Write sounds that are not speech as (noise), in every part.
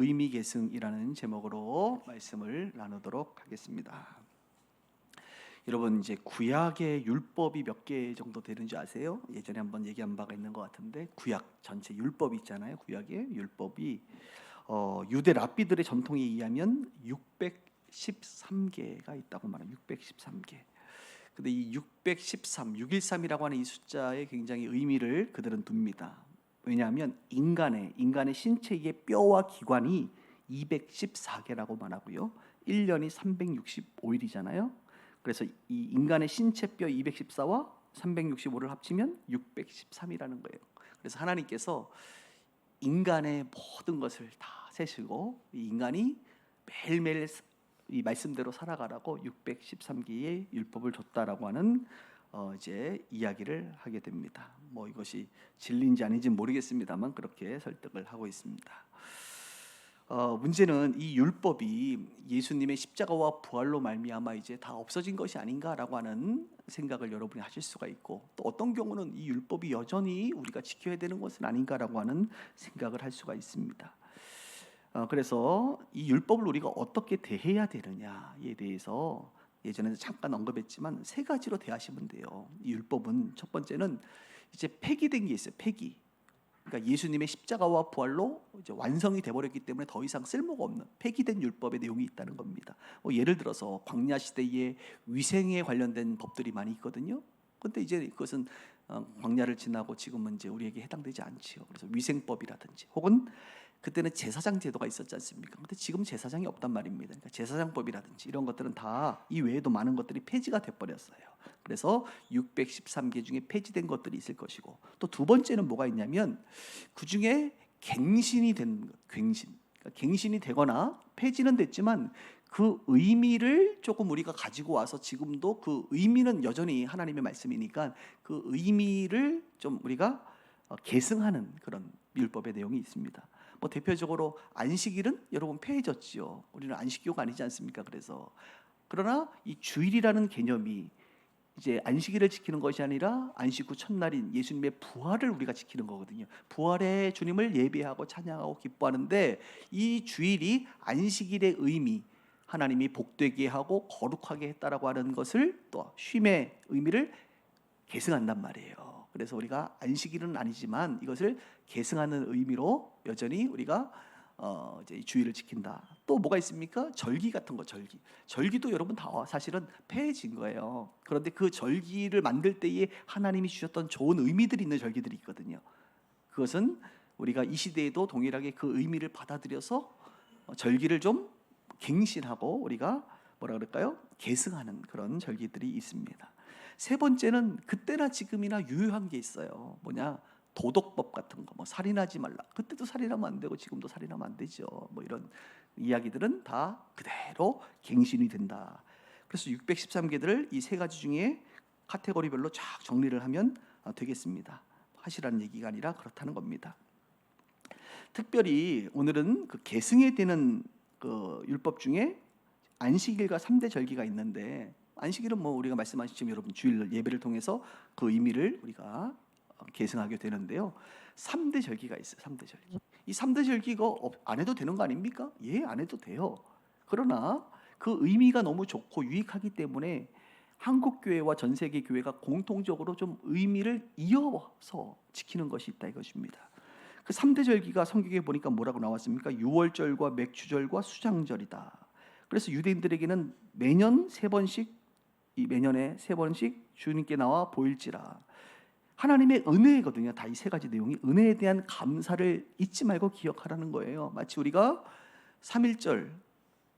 의미 계승이라는 제목으로 말씀을 나누도록 하겠습니다. 여러분 이제 구약의 율법이 몇 개 정도 되는지 아세요? 예전에 한번 얘기한 바가 있는 것 같은데 구약 전체 율법 있잖아요. 구약의 율법이 어, 유대 랍비들의 전통에 의하면 613개가 있다고 말합니다. 613개. 근데 이 613, 613이라고 하는 이 숫자에 굉장히 의미를 그들은 둡니다. 왜냐하면 인간의 인간의 신체의 뼈와 기관이 214개라고 말하고요. 1년이 365일이잖아요. 그래서 이 인간의 신체 뼈 214와 365를 합치면 613이라는 거예요. 그래서 하나님께서 인간의 모든 것을 다 세시고 이 인간이 매일매일 이 말씀대로 살아가라고 613개의 율법을 줬다라고 하는 어 이제 이야기를 하게 됩니다. 뭐 이것이 진리인지 아닌지 모르겠습니다만 그렇게 설득을 하고 있습니다. 어 문제는 이 율법이 예수님의 십자가와 부활로 말미암아 이제 다 없어진 것이 아닌가라고 하는 생각을 여러분이 하실 수가 있고 또 어떤 경우는 이 율법이 여전히 우리가 지켜야 되는 것은 아닌가라고 하는 생각을 할 수가 있습니다. 어, 그래서 이 율법을 우리가 어떻게 대해야 되느냐에 대해서 예전에 잠깐 언급했지만 세 가지로 대하시면 돼요. 이 율법은 첫 번째는 이제 폐기된 게 있어요. 폐기. 그러니까 예수님의 십자가와 부활로 이제 완성이 돼버렸기 때문에 더 이상 쓸모가 없는 폐기된 율법의 내용이 있다는 겁니다. 뭐 예를 들어서 광야 시대에 위생에 관련된 법들이 많이 있거든요. 근데 이제 그것은 어, 광야를 지나고 지금은 이제 우리에게 해당되지 않지요. 그래서 위생법이라든지 혹은 그때는 제사장 제도가 있었지 않습니까? 근데 지금 제사장이 없단 말입니다. 그러니까 제사장법이라든지 이런 것들은 다 이 외에도 많은 것들이 폐지가 돼 버렸어요. 그래서 613개 중에 폐지된 것들이 있을 것이고 또 두 번째는 뭐가 있냐면 그 중에 갱신이 된 것, 갱신. 그러니까 갱신이 되거나 폐지는 됐지만 그 의미를 조금 우리가 가지고 와서 지금도 그 의미는 여전히 하나님의 말씀이니까 그 의미를 좀 우리가 어, 계승하는 그런 율법의 내용이 있습니다. 뭐 대표적으로 안식일은 여러분 폐해졌지요. 우리는 안식교가 아니지 않습니까? 그래서 그러나 이 주일이라는 개념이 이제 안식일을 지키는 것이 아니라 안식 후 첫날인 예수님의 부활을 우리가 지키는 거거든요. 부활의 주님을 예배하고 찬양하고 기뻐하는데 이 주일이 안식일의 의미 하나님이 복되게 하고 거룩하게 했다라고 하는 것을 또 쉼의 의미를 계승한단 말이에요. 그래서 우리가 안식일은 아니지만 이것을 계승하는 의미로 여전히 우리가 어 이제 이 주의를 지킨다. 또 뭐가 있습니까? 절기 같은 거 절기. 절기도 여러분 다 사실은 폐해진 거예요. 그런데 그 절기를 만들 때에 하나님이 주셨던 좋은 의미들이 있는 절기들이 있거든요. 그것은 우리가 이 시대에도 동일하게 그 의미를 받아들여서 어, 절기를 좀 갱신하고 우리가 뭐라 그럴까요? 계승하는 그런 절기들이 있습니다. 세 번째는 그때나 지금이나 유효한 게 있어요. 뭐냐? 도덕법 같은 거, 뭐 살인하지 말라. 그때도 살인하면 안 되고 지금도 살인하면 안 되죠. 뭐 이런 이야기들은 다 그대로 갱신이 된다. 그래서 613개들을 이 세 가지 중에 카테고리별로 쫙 정리를 하면 아, 되겠습니다. 하시라는 얘기가 아니라 그렇다는 겁니다. 특별히 오늘은 그 계승에 되는 그 율법 중에 안식일과 3대 절기가 있는데 안식일은 뭐 우리가 말씀하신 지금 여러분 주일 예배를 통해서 그 의미를 우리가 어, 계승하게 되는데요. 3대 절기가 있어요. 3대 절기. 이 3대 절기가 없- 안 해도 되는 거 아닙니까? 예, 안 해도 돼요. 그러나 그 의미가 너무 좋고 유익하기 때문에 한국 교회와 전 세계 교회가 공통적으로 좀 의미를 이어서 지키는 것이 있다 이것입니다. 그 3대 절기가 성경에 보니까 뭐라고 나왔습니까? 유월절과 맥주절과 수장절이다. 그래서 유대인들에게는 매년 세 번씩 이 매년에 세 번씩 주님께 나와 보일지라. 하나님의 은혜거든요. 다 이 세 가지 내용이 은혜에 대한 감사를 잊지 말고 기억하라는 거예요. 마치 우리가 3.1절,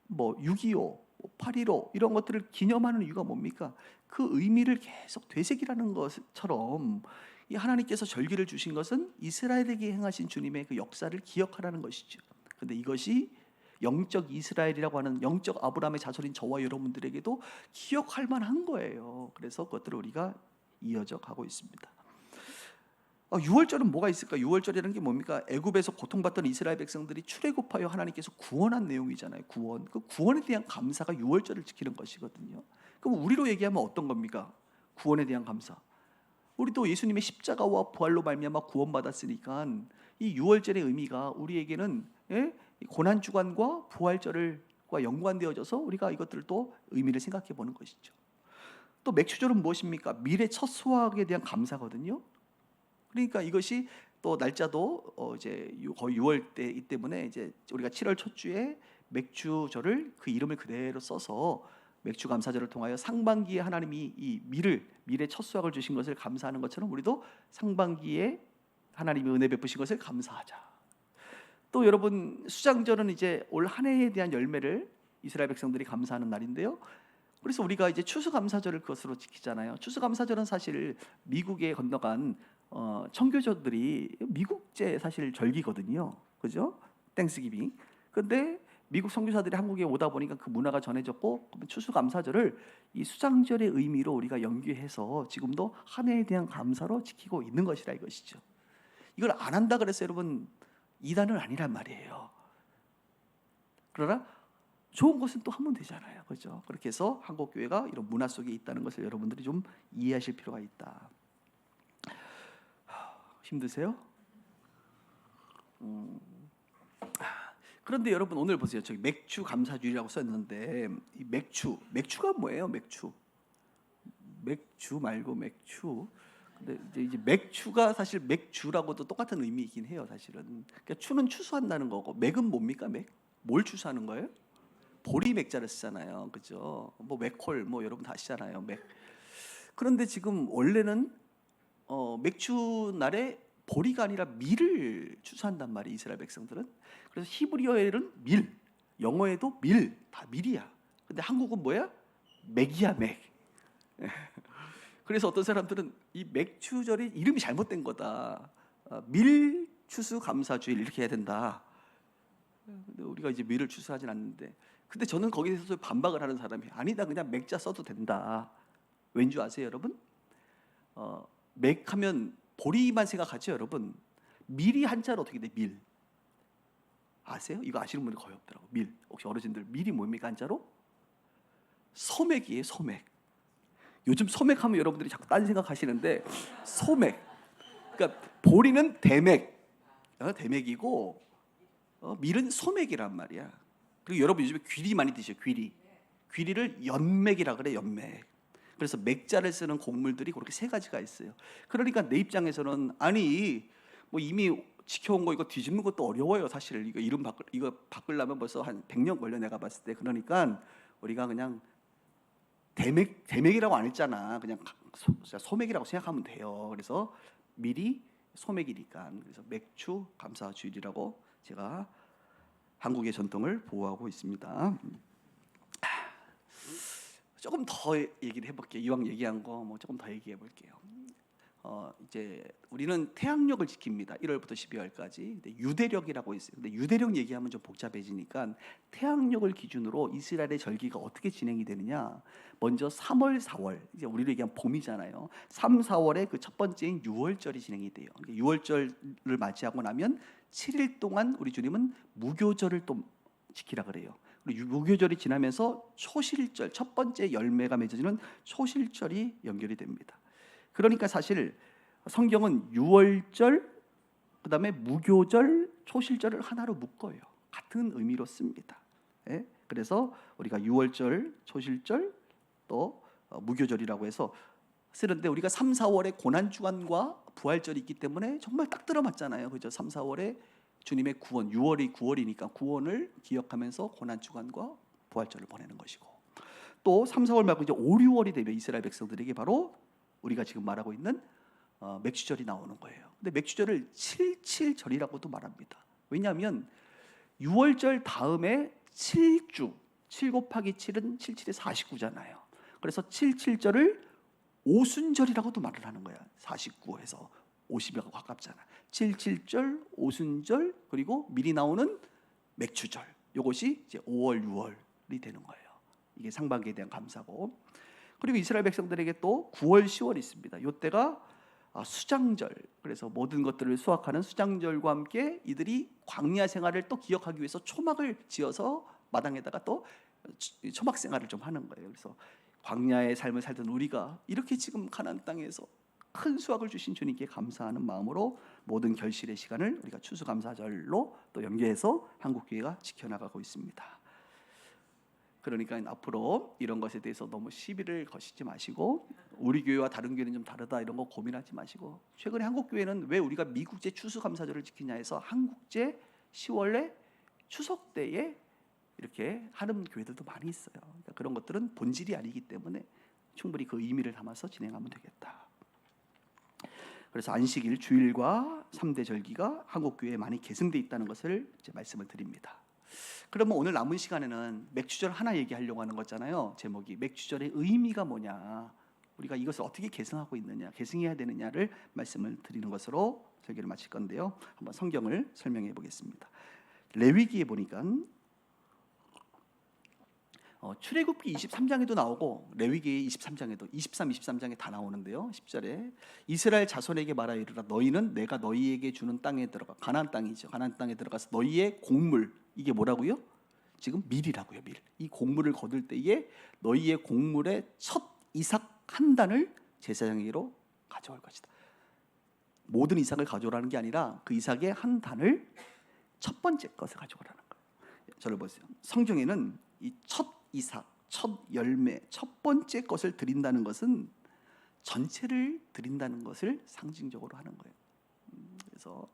뭐 6.25, 8.15 이런 것들을 기념하는 이유가 뭡니까? 그 의미를 계속 되새기라는 것처럼 이 하나님께서 절기를 주신 것은 이스라엘에게 행하신 주님의 그 역사를 기억하라는 것이죠. 근데 이것이 영적 이스라엘이라고 하는 영적 아브라함의 자손인 저와 여러분들에게도 기억할 만한 거예요. 그래서 그것들을 우리가 이어져 가고 있습니다. 어, 6월절은 뭐가 있을까? 6월절이라는 게 뭡니까? 애굽에서 고통받던 이스라엘 백성들이 출애굽하여 하나님께서 구원한 내용이잖아요. 구원. 그 구원에 대한 감사가 6월절을 지키는 것이거든요. 그럼 우리로 얘기하면 어떤 겁니까? 구원에 대한 감사. 우리도 예수님의 십자가와 부활로 말미암아 구원받았으니까 이 6월절의 의미가 우리에게는 예? 고난 주간과 부활절을과 연관되어져서 우리가 이것들을 또 의미를 생각해 보는 것이죠. 또 맥주절은 무엇입니까? 미래 첫 수확에 대한 감사거든요. 그러니까 이것이 또 날짜도 어 이제 유- 거의 6월 때이기 때문에 이제 우리가 7월 첫 주에 맥주절을 그 이름을 그대로 써서 맥주 감사절을 통하여 상반기에 하나님이 이 밀을 미래 첫 수확을 주신 것을 감사하는 것처럼 우리도 상반기에 하나님이 은혜 베푸신 것을 감사하자. 또 여러분 수장절은 이제 올 한 해에 대한 열매를 이스라엘 백성들이 감사하는 날인데요. 그래서 우리가 이제 추수감사절을 그것으로 지키잖아요. 추수감사절은 사실 미국에 건너간 어, 청교도들이 미국제 사실 절기거든요. 그죠? 땡스기빙. 근데 미국 선교사들이 한국에 오다 보니까 그 문화가 전해졌고 추수감사절을 이 수장절의 의미로 우리가 연계해서 지금도 한 해에 대한 감사로 지키고 있는 것이라 이것이죠. 이걸 안 한다 그래서 여러분 이단은 아니란 말이에요. 그러나 좋은 것은 또 하면 되잖아요. 그렇죠? 그렇게 해서 한국 교회가 이런 문화 속에 있다는 것을 여러분들이 좀 이해하실 필요가 있다. 하, 힘드세요? 음. 아, 그런데 여러분 오늘 보세요. 저기 맥주 감사주의라고 썼는데 이 맥주, 맥주가 뭐예요? 맥주. 맥주 말고 맥주. 근데 이제, 이제 맥주가 사실 맥주라고도 똑같은 의미이긴 해요. 사실은. 그러니까 추는 추수한다는 거고 맥은 뭡니까? 맥? 뭘 추수하는 거예요? 보리 맥자를 쓰잖아요. 그죠? 뭐 맥콜 뭐 여러분 다 아시잖아요. 맥. 그런데 지금 원래는 어, 맥주 날에 보리가 아니라 밀을 추수한단 말이에요. 이스라엘 백성들은. 그래서 히브리어에는 밀, 영어에도 밀, 다 밀이야. 근데 한국은 뭐야? 맥이야, 맥. 그래서 어떤 사람들은 이 맥주절이 이름이 잘못된 거다. 어, 밀 추수 감사주일 이렇게 해야 된다. 근데 우리가 이제 밀을 추수하진 않는데 근데 저는 거기에 대해서 반박을 하는 사람이 아니다 그냥 맥자 써도 된다 왠줄 아세요 여러분? 어, 맥하면 보리만 생각하죠 여러분 밀이 한자로 어떻게 돼? 밀 아세요? 이거 아시는 분이 거의 없더라고 밀 혹시 어르신들 밀이 뭡니까 한자로? 소맥이에요 소맥 요즘 소맥하면 여러분들이 자꾸 딴 생각하시는데 소맥 그러니까 보리는 대맥 어, 대맥이고 어, 밀은 소맥이란 말이야. 그리고 여러분 요즘에 귀리 많이 드셔 귀리. 귀리를 연맥이라 그래 연맥. 그래서 맥자를 쓰는 곡물들이 그렇게 세 가지가 있어요. 그러니까 내 입장에서는 아니 뭐 이미 지켜온 거 이거 뒤집는 것도 어려워요 사실 이거 이름 바꿀 이거 바꾸려면 벌써 한 100년 걸려 내가 봤을 때 그러니까 우리가 그냥 대맥 대맥이라고 안 했잖아 그냥 소, 소맥이라고 생각하면 돼요 그래서 미리 소맥이니까 그래서 맥주 감사 주일이라고 제가 한국의 전통을 보호하고 있습니다. 조금 더 얘기를 해볼게요. 이왕 얘기한 거 뭐 조금 더 얘기해 볼게요. 어 이제 우리는 태양력을 지킵니다. 1월부터 12월까지. 근데 유대력이라고 있어요. 근데 유대력 얘기하면 좀 복잡해지니까 태양력을 기준으로 이스라엘의 절기가 어떻게 진행이 되느냐? 먼저 3월, 4월 이제 우리로 얘기하면 봄이잖아요. 3, 4월에 그 첫 번째인 6월절이 진행이 돼요. 6월절을 맞이하고 나면 7일 동안 우리 주님은 무교절을 또 지키라 그래요. 그리고 무교절이 지나면서 초실절 첫 번째 열매가 맺어지는 초실절이 연결이 됩니다. 그러니까 사실 성경은 6월절 그다음에 무교절 초실절을 하나로 묶어요. 같은 의미로 씁니다. 예? 그래서 우리가 6월절 초실절 또 어, 무교절이라고 해서 쓰는데 우리가 3, 4월에 고난 주간과 부활절이 있기 때문에 정말 딱 들어맞잖아요. 그죠? 3, 4월에 주님의 구원, 6월이 9월이니까 구원을 기억하면서 고난 주간과 부활절을 보내는 것이고 또 3, 4월 말고 이제 5, 6월이 되면 이스라엘 백성들에게 바로 우리가 지금 말하고 있는 어, 맥주절이 나오는 거예요. 근데 맥주절을 77절이라고도 말합니다. 왜냐하면 6월절 다음에 7주 7 곱하기 7은 77에 49잖아요. 그래서 77절을 오순절이라고도 말을 하는 거야. 49에서 50에 가깝잖아. 77절, 오순절 그리고 미리 나오는 맥주절. 이것이 이제 5월, 6월이 되는 거예요. 이게 상반기에 대한 감사고. 그리고 이스라엘 백성들에게 또 9월, 10월이 있습니다. 이때가 아, 수장절. 그래서 모든 것들을 수확하는 수장절과 함께 이들이 광야 생활을 또 기억하기 위해서 초막을 지어서 마당에다가 또 초막 생활을 좀 하는 거예요. 그래서 광야의 삶을 살던 우리가 이렇게 지금 가나안 땅에서 큰 수확을 주신 주님께 감사하는 마음으로 모든 결실의 시간을 우리가 추수감사절로 또 연계해서 한국 교회가 지켜나가고 있습니다. 그러니까 앞으로 이런 것에 대해서 너무 시비를 거시지 마시고 우리 교회와 다른 교회는 좀 다르다 이런 거 고민하지 마시고 최근에 한국 교회는 왜 우리가 미국제 추수감사절을 지키냐 해서 한국제 10월에 추석 때에 이렇게 하는 교회들도 많이 있어요. 그러니까 그런 것들은 본질이 아니기 때문에 충분히 그 의미를 담아서 진행하면 되겠다. 그래서 안식일 주일과 3대 절기가 한국 교회에 많이 계승돼 있다는 것을 말씀을 드립니다. 그러면 오늘 남은 시간에는 맥주절 하나 얘기하려고 하는 거잖아요. 제목이 맥주절의 의미가 뭐냐? 우리가 이것을 어떻게 계승하고 있느냐, 계승해야 되느냐를 말씀을 드리는 것으로 설교를 마칠 건데요. 한번 성경을 설명해 보겠습니다. 레위기에 보니까 어, 출애굽기 23장에도 나오고 레위기 23장에도 23, 23장에 다 나오는데요. 10절에 이스라엘 자손에게 말하 이르라 너희는 내가 너희에게 주는 땅에 들어가 가나안 땅이죠. 가나안 땅에 들어가서 너희의 곡물 이게 뭐라고요? 지금 밀이라고요. 밀. 이 곡물을 거둘 때에 너희의 곡물의 첫 이삭 한 단을 제사장에게로 가져올 것이다. 모든 이삭을 가져오라는 게 아니라 그 이삭의 한 단을 첫 번째 것을 가져오라는 거예요. 저를 보세요. 성경에는 이 첫 이삭, 첫 열매, 첫 번째 것을 드린다는 것은 전체를 드린다는 것을 상징적으로 하는 거예요. 음, 그래서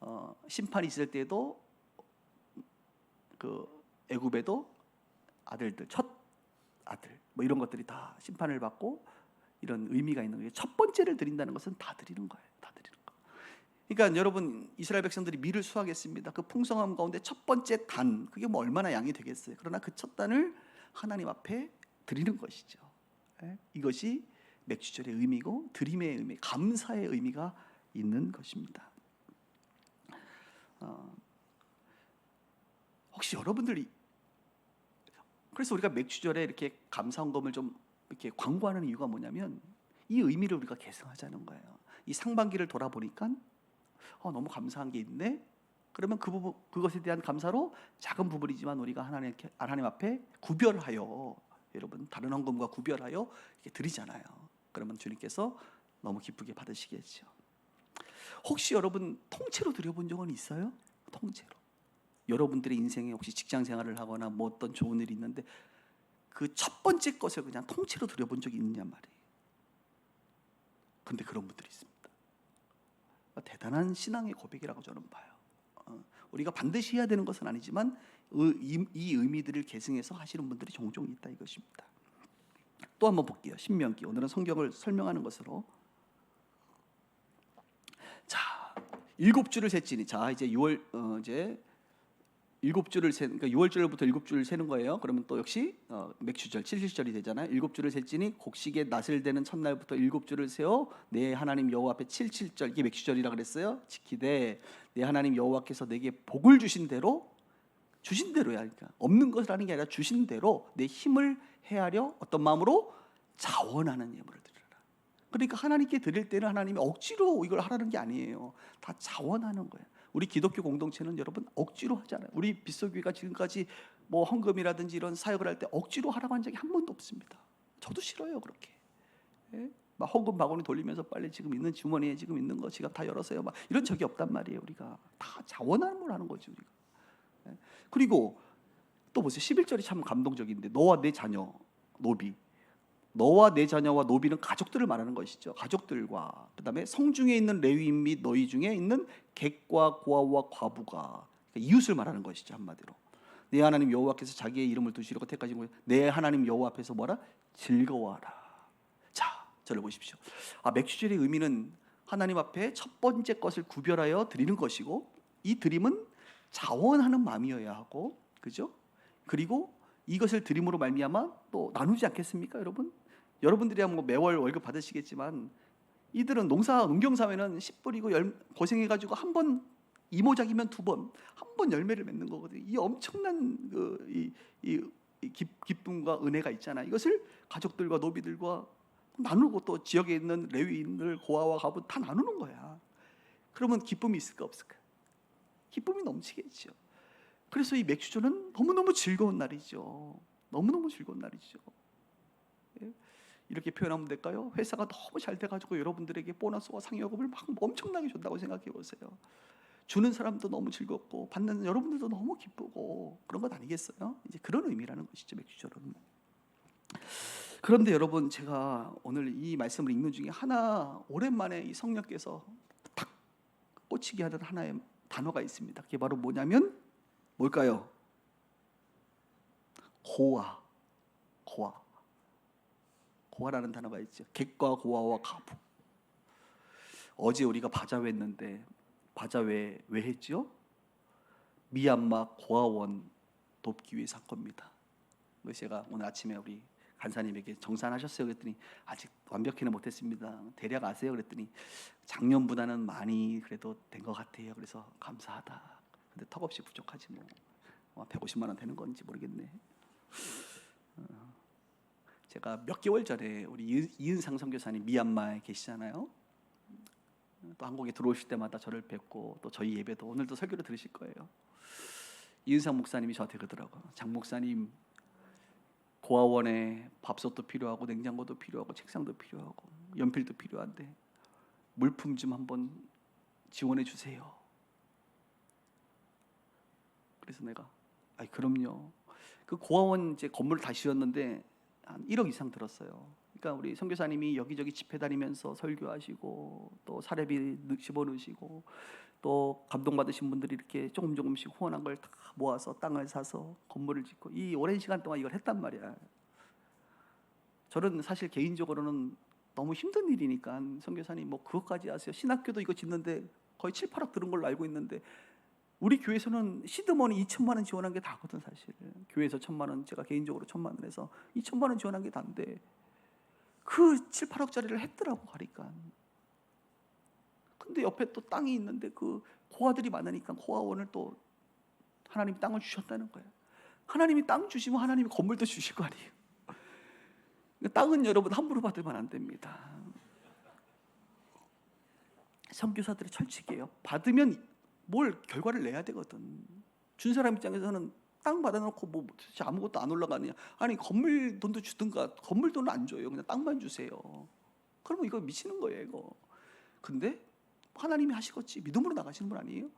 어, 심판이 있을 때도 그 애굽에도 아들들 첫 아들 뭐 이런 것들이 다 심판을 받고 이런 의미가 있는 거예요. 첫 번째를 드린다는 것은 다 드리는 거예요. 다 드리는 거. 그러니까 여러분 이스라엘 백성들이 밀을 수확했습니다. 그 풍성함 가운데 첫 번째 단 그게 뭐 얼마나 양이 되겠어요. 그러나 그 첫 단을 하나님 앞에 드리는 것이죠. 예? 이것이 맥주절의 의미고 드림의 의미, 감사의 의미가 있는 것입니다. 어, 혹시 여러분들이 그래서 우리가 맥주절에 이렇게 감사헌금을 좀 이렇게 광고하는 이유가 뭐냐면 이 의미를 우리가 계승하자는 거예요. 이 상반기를 돌아보니까 어, 너무 감사한 게 있네. 그러면 그 부분 그것에 대한 감사로 작은 부분이지만 우리가 하나님 하나님 앞에 구별하여 여러분 다른 헌금과 구별하여 이렇게 드리잖아요. 그러면 주님께서 너무 기쁘게 받으시겠죠. 혹시 여러분 통째로 드려본 적은 있어요? 통째로. 여러분들의 인생에 혹시 직장 생활을 하거나 뭐 어떤 좋은 일이 있는데 그 첫 번째 것을 그냥 통째로 드려본 적이 있느냐 말이에요. 근데 그런 분들이 있습니다. 대단한 신앙의 고백이라고 저는 봐요. 어, 우리가 반드시 해야 되는 것은 아니지만 이, 이 의미들을 계승해서 하시는 분들이 종종 있다 이것입니다. 또 한번 볼게요. 신명기 오늘은 성경을 설명하는 것으로 자 일곱 줄을 셌지니 자 이제 6월 어, 이제 일곱 줄을 세 그러니까 6월절부터 일곱 줄을 세는 거예요. 그러면 또 역시 어, 맥주절 7일절이 되잖아요. 일곱 줄을 셌지니 곡식의 낫을 되는 첫날부터 일곱 줄을 세어 내 하나님 여호와 앞에 칠칠절 이게 맥주절이라 그랬어요. 지키되 내 하나님 여호와께서 내게 복을 주신 대로 주신 대로야 그러니까 없는 것을 하는 게 아니라 주신 대로 내 힘을 헤아려 어떤 마음으로 자원하는 예물을 드리라. 그러니까 하나님께 드릴 때는 하나님이 억지로 이걸 하라는 게 아니에요. 다 자원하는 거예요. 우리 기독교 공동체는 여러분 억지로 하잖아요. 우리 빗소교회가 지금까지 뭐 헌금이라든지 이런 사역을 할 때 억지로 하라고 한 적이 한 번도 없습니다. 저도 싫어요 그렇게. 예? 막 헌금 바구니 돌리면서 빨리 지금 있는 주머니에 지금 있는 거 지갑 다 열어서요. 막 이런 적이 없단 말이에요. 우리가 다 자원함을 하는 거지 우리가. 예? 그리고 또 보세요. 11절이 참 감동적인데 너와 내 자녀 노비 너와 내 자녀와 노비는 가족들을 말하는 것이죠. 가족들과 그다음에 성중에 있는 레위인 및 너희 중에 있는 객과 고아와 과부가 그러니까 이웃을 말하는 것이죠 한마디로. 내 하나님 여호와께서 자기의 이름을 두시려고 택하신 거예요. 내 하나님 여호와 앞에서 뭐라 즐거워하라. 자, 저를 보십시오. 아 맥주절의 의미는 하나님 앞에 첫 번째 것을 구별하여 드리는 것이고 이 드림은 자원하는 마음이어야 하고 그죠? 그리고 이것을 드림으로 말미암아 또 나누지 않겠습니까, 여러분? 여러분들이야 뭐 매월 월급 받으시겠지만 이들은 농사 농경 사회는 씨 뿌리고 열, 고생해가지고 한 번 이모작이면 두 번, 한 번 열매를 맺는 거거든요. 이 엄청난 그, 이, 이, 이 기, 기쁨과 은혜가 있잖아. 이것을 가족들과 노비들과 나누고 또 지역에 있는 레위인들 고아와 가부 다 나누는 거야. 그러면 기쁨이 있을까 없을까? 기쁨이 넘치겠죠. 그래서 이 맥주전은 너무너무 즐거운 날이죠. 너무너무 즐거운 날이죠. 예? 이렇게 표현하면 될까요? 회사가 너무 잘 돼가지고 여러분들에게 보너스와 상여금을 막 엄청나게 준다고 생각해 보세요. 주는 사람도 너무 즐겁고 받는 여러분들도 너무 기쁘고 그런 것 아니겠어요? 이제 그런 의미라는 것이죠 맥주절은. 그런데 여러분 제가 오늘 이 말씀을 읽는 중에 하나 오랜만에 이 성령께서 탁 꽂히게 하는 하나의 단어가 있습니다. 그게 바로 뭐냐면 뭘까요? 고아, 고아, 고아라는 단어가 있죠. 객과 고아와 가부. 어제 우리가 바자회 했는데 바자회 왜 했죠? 미얀마 고아원 돕기 위해 사건입니다. 그래서 제가 오늘 아침에 우리 간사님에게 정산하셨어요 그랬더니 아직 완벽히는 못했습니다. 대략 아세요 그랬더니 작년보다는 많이 그래도 된 것 같아요. 그래서 감사하다. 근데 턱없이 부족하지 뭐. 어, 150만 원 되는 건지 모르겠네. 어, 제가 몇 개월 전에 우리 이은- 이은상 선교사님 미얀마에 계시잖아요. 또 한국에 들어오실 때마다 저를 뵙고 또 저희 예배도 오늘도 설교를 들으실 거예요. 이은상 목사님이 저한테 그러더라고요. 장 목사님 고아원에 밥솥도 필요하고 냉장고도 필요하고 책상도 필요하고 연필도 필요한데 물품 좀 한번 지원해 주세요. 그래서 내가 아이 그럼요. 그 고아원 이제 건물 다 지었는데 한 1억 이상 들었어요. 그러니까 우리 선교사님이 여기저기 집회 다니면서 설교하시고 또 사례비 넣- 집어넣으시고 또 감동받으신 분들이 이렇게 조금 조금씩 후원한 걸 다 모아서 땅을 사서 건물을 짓고 이 오랜 시간 동안 이걸 했단 말이야. 저는 사실 개인적으로는 너무 힘든 일이니까 선교사님 뭐 그것까지 하세요. 신학교도 이거 짓는데 거의 7, 8억 들은 걸로 알고 있는데 우리 교회에서는 시드머니 2천만 원 지원한 게 다거든 사실. 교회에서 천만 원, 제가 개인적으로 천만 원 해서 2천만 원 지원한 게 다인데 그 7, 8억짜리를 했더라고 가니까. 근데 옆에 또 땅이 있는데 그 고아들이 많으니까 고아원을 또 하나님이 땅을 주셨다는 거예요. 하나님이 땅 주시면 하나님이 건물도 주실 거 아니에요. 땅은 여러분 함부로 받으면 안 됩니다. 선교사들의 철칙이에요. 받으면 뭘 결과를 내야 되거든. 준 사람 입장에서는 땅 받아놓고 뭐 아무것도 안 올라가느냐? 아니 건물 돈도 주든가 건물 돈은 안 줘요. 그냥 땅만 주세요. 그러면 이거 미치는 거예요, 이거. 근데 하나님이 하시겠지 믿음으로 나가시는 분 아니에요?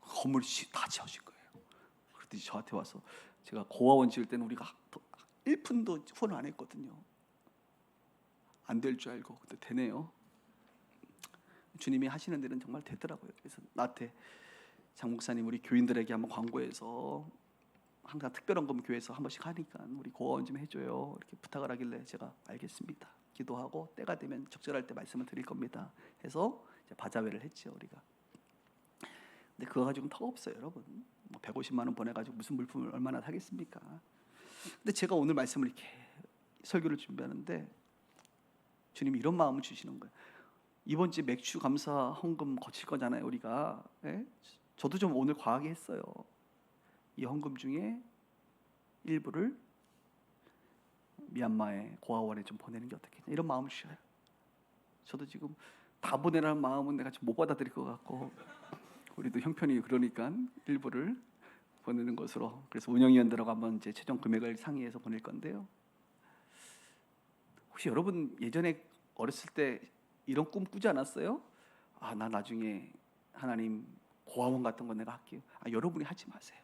건물 다 지어진 거예요. 그랬더니 저한테 와서 제가 고아원 지을 때는 우리가 1푼도 후원 안 했거든요. 안 될 줄 알고 근데 되네요. 주님이 하시는 데는 정말 되더라고요. 그래서 나한테 장 목사님 우리 교인들에게 한번 광고해서 항상 특별한 금 교회에서 한 번씩 하니까 우리 고아원 좀 해줘요. 이렇게 부탁을 하길래 제가 알겠습니다. 기도하고 때가 되면 적절할 때 말씀을 드릴 겁니다. 해서 이제 바자회를 했죠 우리가. 근데 그거 가지고는 턱 없어요, 여러분. 뭐 150만 원 보내가지고 무슨 물품을 얼마나 사겠습니까? 근데 제가 오늘 말씀을 이렇게 설교를 준비하는데 주님이 이런 마음을 주시는 거예요. 이번 주에 맥주 감사 헌금 거칠 거잖아요, 우리가. 예? 저도 좀 오늘 과하게 했어요. 이 헌금 중에 일부를 미얀마의 고아원에 좀 보내는 게 어떻겠냐 이런 마음을 주셔요. 저도 지금 다 보내라는 마음은 내가 좀 못 받아들일 것 같고 우리도 형편이 그러니까 일부를 보내는 것으로 그래서 운영위원들하고 한번 이제 최종 금액을 상의해서 보낼 건데요. 혹시 여러분 예전에 어렸을 때 이런 꿈 꾸지 않았어요? 아 나 나중에 하나님 고아원 같은 거 내가 할게요. 아 여러분이 하지 마세요.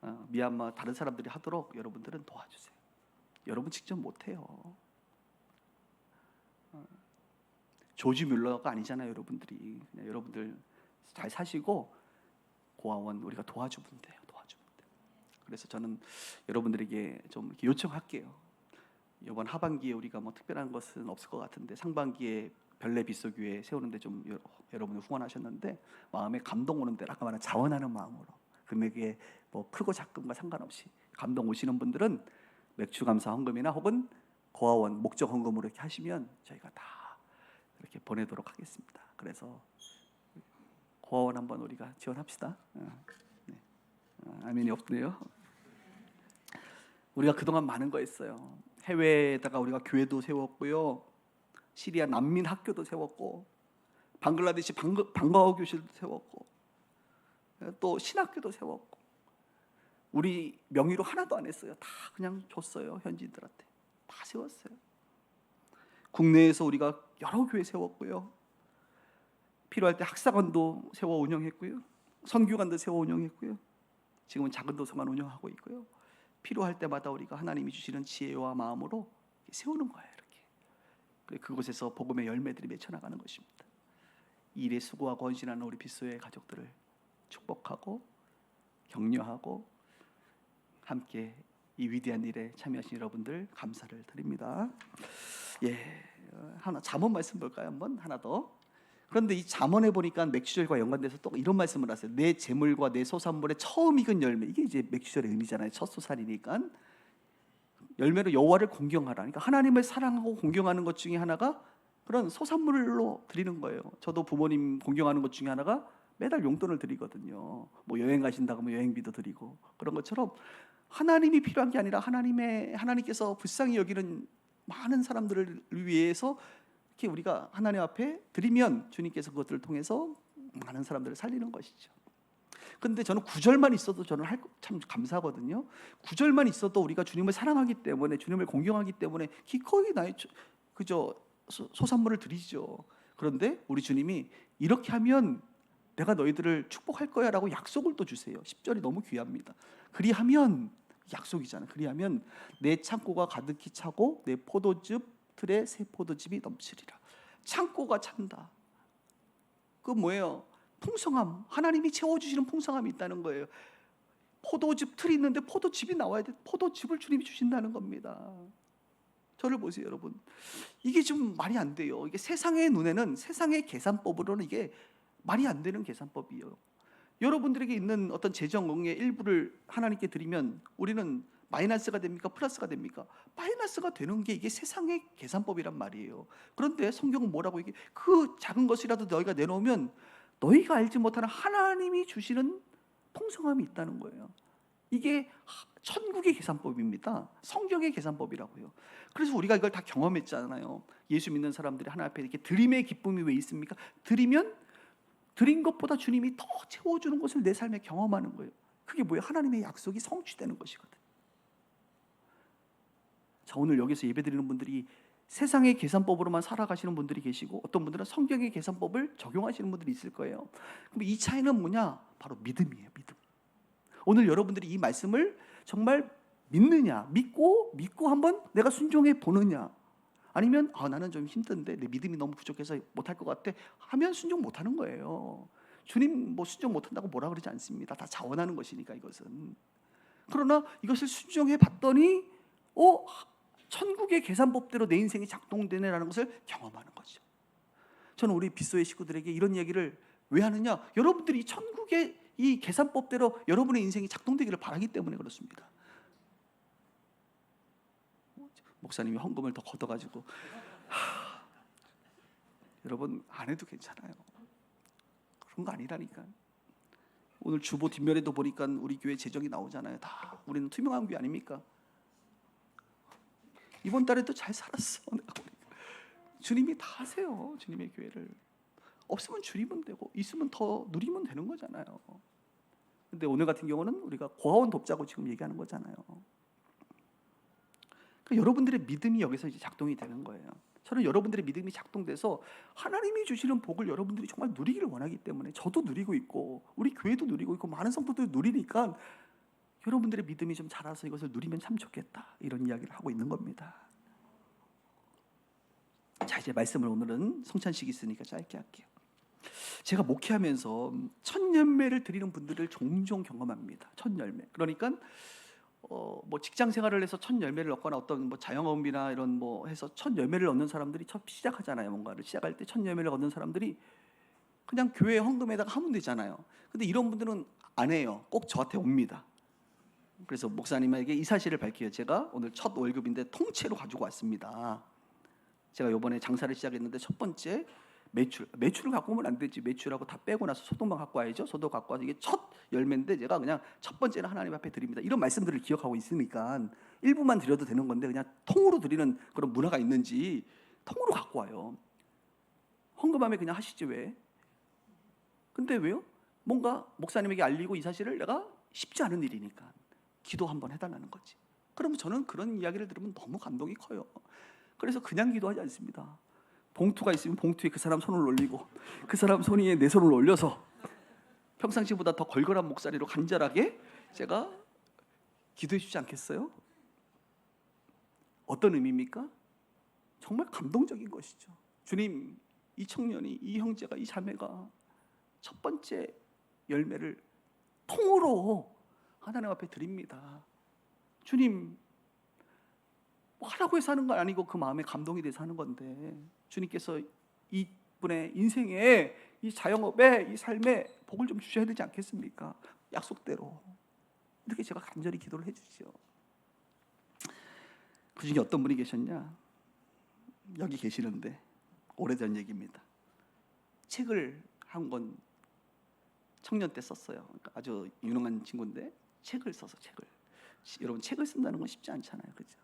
어, 미얀마 다른 사람들이 하도록 여러분들은 도와주세요. 여러분 직접 못해요. 어, 조지 뮬러가 아니잖아요, 여러분들이. 그냥 여러분들 잘 사시고 고아원 우리가 도와주면 돼요, 도와주면 돼요. 그래서 저는 여러분들에게 좀 요청할게요. 이번 하반기에 우리가 뭐 특별한 것은 없을 것 같은데 상반기에 별내 비서교회 세우는데 좀 여- 여러분이 후원하셨는데 마음에 감동 오는 대로 아까 말한 자원하는 마음으로 금액에 뭐 크고 작은과 상관없이 감동 오시는 분들은 맥주 감사 헌금이나 혹은 고아원 목적 헌금으로 이렇게 하시면 저희가 다 이렇게 보내도록 하겠습니다. 그래서 고아원 한번 우리가 지원합시다. 어, 네. 어, 아멘이 없네요. 우리가 그동안 많은 거 했어요. 해외에다가 우리가 교회도 세웠고요. 시리아 난민 학교도 세웠고 방글라데시 방거, 방과후 교실도 세웠고 또 신학교도 세웠고 우리 명의로 하나도 안 했어요. 다 그냥 줬어요 현지인들한테 다 세웠어요. 국내에서 우리가 여러 교회 세웠고요. 필요할 때 학사관도 세워 운영했고요. 선교관도 세워 운영했고요. 지금은 작은 도서관 운영하고 있고요. 필요할 때마다 우리가 하나님이 주시는 지혜와 마음으로 세우는 거예요. 그곳에서 복음의 열매들이 맺혀 나가는 것입니다. 이 일에 수고하고 헌신하는 우리 빗소의 가족들을 축복하고 격려하고 함께 이 위대한 일에 참여하신 여러분들 감사를 드립니다. 예, 어, 하나 잠언 말씀 볼까요? 한번 하나 더. 그런데 이 잠언에 보니까 맥주절과 연관돼서 또 이런 말씀을 하세요. 내 재물과 내 소산물의 처음 익은 열매. 이게 이제 맥주절의 의미잖아요. 첫 소살이니까. 열매로 여호와를 공경하라. 그러니까 하나님을 사랑하고 공경하는 것 중에 하나가 그런 소산물로 드리는 거예요. 저도 부모님 공경하는 것 중에 하나가 매달 용돈을 드리거든요. 뭐 여행 가신다고 하면 여행비도 드리고 그런 것처럼 하나님이 필요한 게 아니라 하나님의 하나님께서 불쌍히 여기는 많은 사람들을 위해서 이렇게 우리가 하나님 앞에 드리면 주님께서 그것들을 통해서 많은 사람들을 살리는 것이죠. 근데 저는 구절만 있어도 저는 할 참 감사하거든요. 구절만 있어도 우리가 주님을 사랑하기 때문에 주님을 공경하기 때문에 기꺼이 나의 주- 그저 소- 소산물을 드리죠. 그런데 우리 주님이 이렇게 하면 내가 너희들을 축복할 거야라고 약속을 또 주세요. 10절이 너무 귀합니다. 그리하면 약속이잖아. 그리하면 내 창고가 가득히 차고 내 포도즙 틀에 새 포도즙이 넘치리라. 창고가 찬다. 그 뭐예요? 풍성함. 하나님이 채워 주시는 풍성함이 있다는 거예요. 포도즙 틀이 있는데 포도즙이 나와야 돼. 포도즙을 주님이 주신다는 겁니다. 저를 보세요, 여러분. 이게 좀 말이 안 돼요. 이게 세상의 눈에는 세상의 계산법으로는 이게 말이 안 되는 계산법이에요. 여러분들에게 있는 어떤 재정의 일부를 하나님께 드리면 우리는 마이너스가 됩니까? 플러스가 됩니까? 마이너스가 되는 게 이게 세상의 계산법이란 말이에요. 그런데 성경은 뭐라고 얘기해? 그 작은 것이라도 너희가 내놓으면 너희가 알지 못하는 하나님이 주시는 풍성함이 있다는 거예요. 이게 하- 천국의 계산법입니다. 성경의 계산법이라고요. 그래서 우리가 이걸 다 경험했잖아요. 예수 믿는 사람들이 하나 앞에 이렇게 드림의 기쁨이 왜 있습니까? 드리면 드린 것보다 주님이 더 채워주는 것을 내 삶에 경험하는 거예요. 그게 뭐예요? 하나님의 약속이 성취되는 것이거든. 자 오늘 여기서 예배드리는 분들이 세상의 계산법으로만 살아가시는 분들이 계시고 어떤 분들은 성경의 계산법을 적용하시는 분들이 있을 거예요. 그럼 이 차이는 뭐냐? 바로 믿음이에요. 믿음. 오늘 여러분들이 이 말씀을 정말 믿느냐, 믿고 믿고 한번 내가 순종해 보느냐, 아니면 아 나는 좀 힘든데 내 믿음이 너무 부족해서 못할 것 같아 하면 순종 못하는 거예요. 주님 뭐 순종 못한다고 뭐라 그러지 않습니다. 다 자원하는 것이니까 이것은. 그러나 이것을 순종해 봤더니 어 천국의 계산법대로 내 인생이 작동되네라는 것을 경험하는 거죠. 저는 우리 빗소의 식구들에게 이런 얘기를 왜 하느냐? 여러분들이 이 천국의 이 계산법대로 여러분의 인생이 작동되기를 바라기 때문에 그렇습니다. 목사님이 헌금을 더 걷어가지고 하, 여러분 안 해도 괜찮아요. 그런 거 아니라니까. 오늘 주보 뒷면에도 보니까 우리 교회 재정이 나오잖아요. 다 우리는 투명한 교회 아닙니까? 이번 달에도 잘 살았어. (laughs) 주님이 다 하세요. 주님의 교회를. 없으면 줄이면 되고 있으면 더 누리면 되는 거잖아요. 근데 오늘 같은 경우는 우리가 고아원 돕자고 지금 얘기하는 거잖아요. 그러니까 여러분들의 믿음이 여기서 이제 작동이 되는 거예요. 저는 여러분들의 믿음이 작동돼서 하나님이 주시는 복을 여러분들이 정말 누리기를 원하기 때문에 저도 누리고 있고 우리 교회도 누리고 있고 많은 성도들이 누리니까 여러분들의 믿음이 좀 자라서 이것을 누리면 참 좋겠다 이런 이야기를 하고 있는 겁니다. 자 이제 말씀을 오늘은 성찬식 있으니까 짧게 할게요. 제가 목회하면서 첫 열매를 드리는 분들을 종종 경험합니다. 첫 열매. 그러니까 어, 뭐 직장 생활을 해서 첫 열매를 얻거나 어떤 뭐 자영업이나 이런 뭐 해서 첫 열매를 얻는 사람들이 첫 시작하잖아요. 뭔가를 시작할 때 첫 열매를 얻는 사람들이 그냥 교회 헌금에다가 하면 되잖아요. 근데 이런 분들은 안 해요. 꼭 저한테 옵니다. 그래서 목사님에게 이 사실을 밝혀요. 제가 오늘 첫 월급인데 통째로 가지고 왔습니다. 제가 이번에 장사를 시작했는데 첫 번째 매출 매출을 갖고 오면 안 되지. 매출하고 다 빼고 나서 소득만 갖고 와야죠. 소득 갖고 와서 이게 첫 열매인데 제가 그냥 첫 번째는 하나님 앞에 드립니다. 이런 말씀들을 기억하고 있으니까 일부만 드려도 되는 건데 그냥 통으로 드리는 그런 문화가 있는지 통으로 갖고 와요. 헌금함에 그냥 하시지 왜? 근데 왜요? 뭔가 목사님에게 알리고 이 사실을 내가 쉽지 않은 일이니까 기도 한번 해달라는 거지 그러면 저는 그런 이야기를 들으면 너무 감동이 커요 그래서 그냥 기도하지 않습니다. 봉투가 있으면 봉투에 그 사람 손을 올리고 그 사람 손 위에 내 손을 올려서 평상시보다 더 걸걸한 목소리로 간절하게 제가 기도해 주지 않겠어요? 어떤 의미입니까? 정말 감동적인 것이죠. 주님, 이 청년이, 이 형제가, 이 자매가 첫 번째 열매를 통으로 하나님 앞에 드립니다. 주님, 뭐 하라고 해서 하는 건 아니고 그 마음에 감동이 돼서 하는 건데 주님께서 이분의 인생에 이 자영업에 이 삶에 복을 좀 주셔야 되지 않겠습니까? 약속대로 이렇게 제가 간절히 기도를 해주시죠. 그 중에 어떤 분이 계셨냐? 여기 계시는데 오래전 얘기입니다. 책을 한 권 청년 때 썼어요. 그러니까 아주 유능한 친구인데 책을 써서 책을 여러분 책을 쓴다는 건 쉽지 않잖아요, 그죠?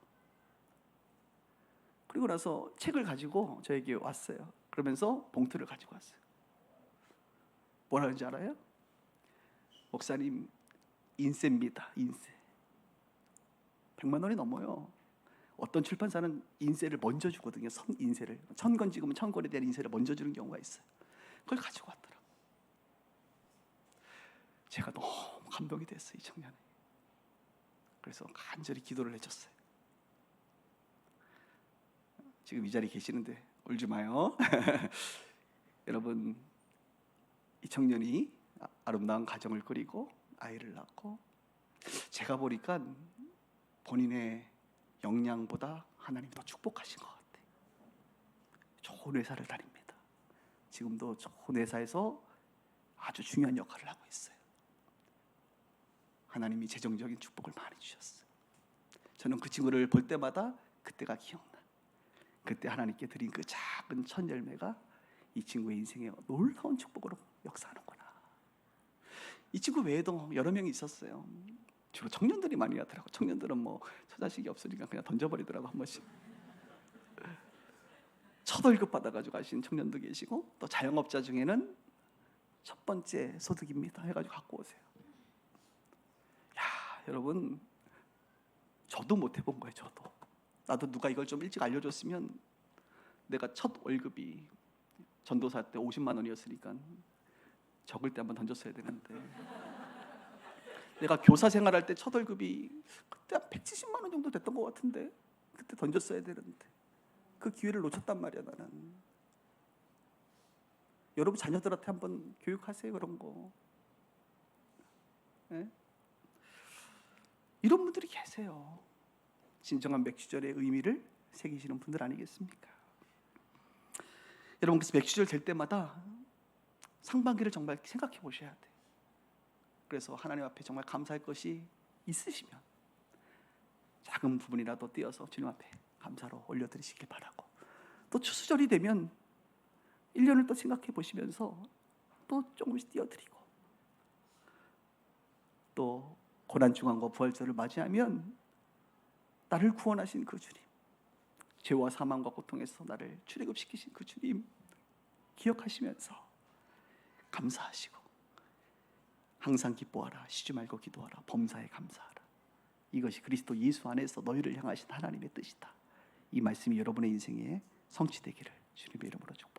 그리고 나서 책을 가지고 저에게 왔어요. 그러면서 봉투를 가지고 왔어요. 뭐라는지 알아요? 목사님 인세입니다. 인세. 100만 원이 넘어요. 어떤 출판사는 인세를 먼저 주거든요. 선 인세를 천 권 찍으면 천 권에 대한 인세를 먼저 주는 경우가 있어요. 그걸 가지고 왔더라고. 제가 너무 감동이 됐어요 이 청년이. 그래서 간절히 기도를 해줬어요. 지금 이 자리에 계시는데 울지 마요. (laughs) 여러분 이 청년이 아- 아름다운 가정을 꾸리고 아이를 낳고 제가 보니까 본인의 역량보다 하나님이 더 축복하신 것 같아요. 좋은 회사를 다닙니다. 지금도 좋은 회사에서 아주 중요한 역할을 하고 있어요. 하나님이 재정적인 축복을 많이 주셨어요. 저는 그 친구를 볼 때마다 그때가 기억나. 그때 하나님께 드린 그 작은 첫 열매가 이 친구의 인생에 놀라운 축복으로 역사하는구나. 이 친구 외에도 여러 명이 있었어요. 주로 청년들이 많이 하더라고. 청년들은 뭐 처자식이 없으니까 그냥 던져버리더라고 한 번씩. 첫 월급 받아가지고 가신 청년도 계시고 또 자영업자 중에는 첫 번째 소득입니다 해가지고 갖고 오세요. 야 여러분 저도 못 해본 거예요 저도. 나도 누가 이걸 좀 일찍 알려줬으면 내가 첫 월급이 전도사 때 50만 원이었으니까 적을 때 한번 던졌어야 되는데 내가 교사 생활할 때 첫 월급이 그때 한 170만 원 정도 됐던 것 같은데 그때 던졌어야 되는데 그 기회를 놓쳤단 말이야 나는 여러분 자녀들한테 한번 교육하세요 그런 거 예? 이런 분들이 계세요 진정한 맥주절의 의미를 새기시는 분들 아니겠습니까 여러분 그래서 맥주절 될 때마다 상반기를 정말 생각해 보셔야 돼. 그래서 하나님 앞에 정말 감사할 것이 있으시면 작은 부분이라도 띄어서 주님 앞에 감사로 올려드리시길 바라고 또 추수절이 되면 1년을 또 생각해 보시면서 또 조금씩 띄어드리고 또 고난 중앙과 부활절을 맞이하면 나를 구원하신 그 주님 죄와 사망과 고통에서 나를 출애굽시키신 그 주님 기억하시면서 감사하시고 항상 기뻐하라 쉬지 말고 기도하라 범사에 감사하라 이것이 그리스도 예수 안에서 너희를 향하신 하나님의 뜻이다 이 말씀이 여러분의 인생에 성취되기를 주님의 이름으로 축복합니다.